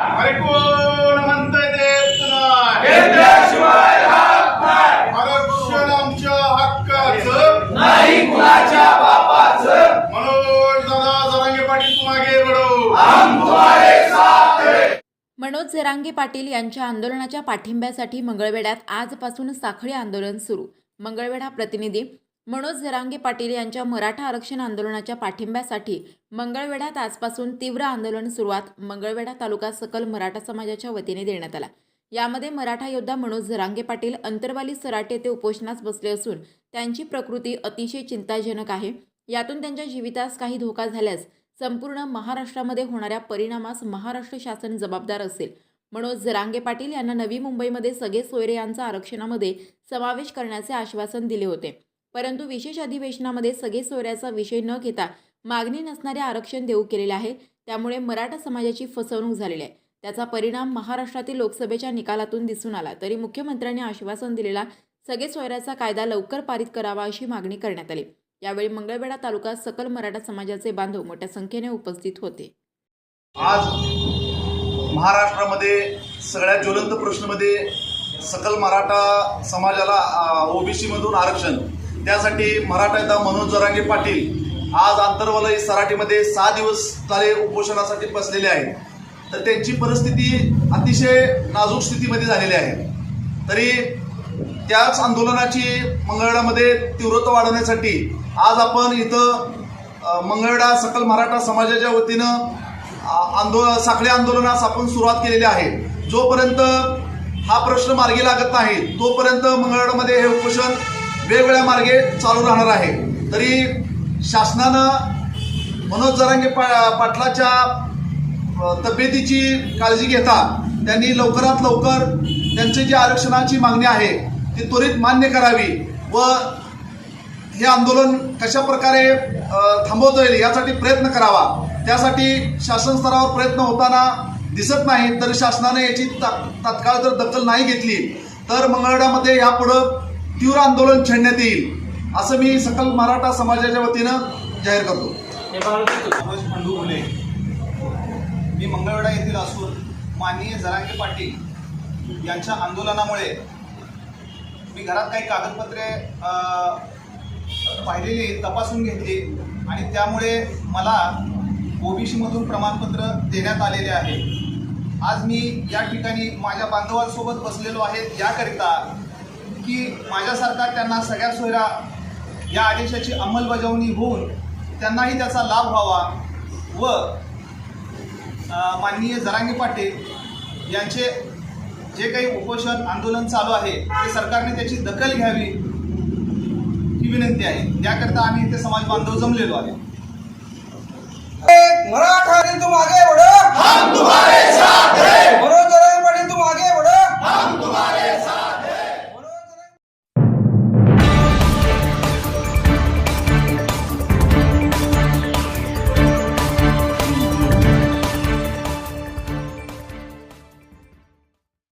अरे कोण म्हणतंय ते नाही घेतल्याशिवाय हात नाही आरक्षण आमच्या हक्काचं नाही कुणाच्या बापाचं. मनोज दादा जरांगे पाटील तू मागे बडो हम तुम्हारे साथ हैं. मनोज जरांगे पाटील यांच्या आंदोलनाच्या पाठिंब्यासाठी मंगळवेढ्यात आजपासून साखळी आंदोलन सुरू. मंगळवेढा प्रतिनिधी मनोज झरांगे पाटील यांच्या मराठा आरक्षण आंदोलनाच्या पाठिंब्यासाठी मंगळवेढ्यात आजपासून तीव्र आंदोलन सुरुवात मंगळवेढा तालुका सकल मराठा समाजाच्या वतीने देण्यात आला. यामध्ये मराठा योद्धा मनोज जरांगे पाटील अंतरवाली सराटे येथे उपोषणास बसले असून त्यांची प्रकृती अतिशय चिंताजनक आहे. यातून त्यांच्या जीवितास काही धोका झाल्यास संपूर्ण महाराष्ट्रामध्ये होणाऱ्या परिणामास महाराष्ट्र शासन जबाबदार असेल. मनोज झरांगे पाटील यांना नवी मुंबईमध्ये सगळे सोयरे यांचा आरक्षणामध्ये समावेश करण्याचे आश्वासन दिले होते. परंतु विशेष अधिवेशनामध्ये सगळे सोयऱ्याचा विषय न घेता मागणी नसणारे आरक्षण देऊ केलेले आहे. त्यामुळे मराठा समाजाची फसवणूक झालेली आहे. त्याचा परिणाम महाराष्ट्रातील लोकसभेच्या निकालातून दिसून आला. तरी मुख्यमंत्र्यांनी आश्वासन दिलेला सगळे सोयऱ्याचा कायदा लवकर पारित करावा अशी मागणी करण्यात आली. यावेळी मंगळवेढा तालुका सकल मराठा समाजाचे बांधव मोठ्या संख्येने उपस्थित होते. आज महाराष्ट्रामध्ये सगळ्यात ज्वलंत प्रश्नमध्ये सकल मराठा समाजाला ओबीसी मधून आरक्षण त्यासाठी मराठा नेता मनोज जोरांगे पाटील आज आंतरवलय सराटीमध्ये सहा दिवस चाले उपोषणासाठी बसलेले आहेत. तर त्यांची परिस्थिती अतिशय नाजूक स्थितीमध्ये झालेली आहे. तरी त्याच आंदोलनाची मंगळवेढामध्ये तीव्रता वाढवण्यासाठी आज आपण इथं मंगळवेढा सकल मराठा समाजाच्या वतीनं आंदो साखळी आंदोलनास आपण सुरुवात केलेली आहे. जोपर्यंत हा प्रश्न मार्गी लागत नाही तोपर्यंत मंगळवेढामध्ये हे उपोषण वेगवेगळ्या मार्गे चालू राहणार आहे. तरी शासनानं मनोज जरांगे पा पाटलाच्या तब्येतीची काळजी घेता त्यांनी लवकरात लवकर त्यांची जी आरक्षणाची मागणी आहे ती त्वरित मान्य करावी व हे आंदोलन कशा प्रकारे थांबवता येईल यासाठी प्रयत्न करावा. त्यासाठी शासन स्तरावर प्रयत्न होताना दिसत नाही तर शासनाने याची ता- तात्काळ जर दखल नाही घेतली तर मंगळवेढ्यामध्ये यापुढं तीव्र आंदोलन छेडण्यात येईल असं मी सकल मराठा समाजाच्या वतीनं जाहीर करतो. खंडू घुले मी मंगळवेढा येथील असून माननीय जरांगे पाटील यांच्या आंदोलनामुळे मी घरात काही कागदपत्रे अ, पाहिलेली तपासून घेतली आणि त्यामुळे मला ओबीसीमधून प्रमाणपत्र देण्यात आलेले आहे. आज मी या ठिकाणी माझ्या बांधवांसोबत बसलेलो आहे याकरिता की माझ्यासारखा त्यांना सगळ्या सोयरा या आदेशाची अंमलबजावणी होऊन त्यांनाही त्याचा लाभ व्हावा व माननीय जरांगी पाटील यांचे जे काही उपोषण आंदोलन चालू आहे ते सरकारने त्याची दखल घ्यावी ही विनंती आहे. त्याकरता आम्ही इथे समाज बांधव जमलेलो आहे.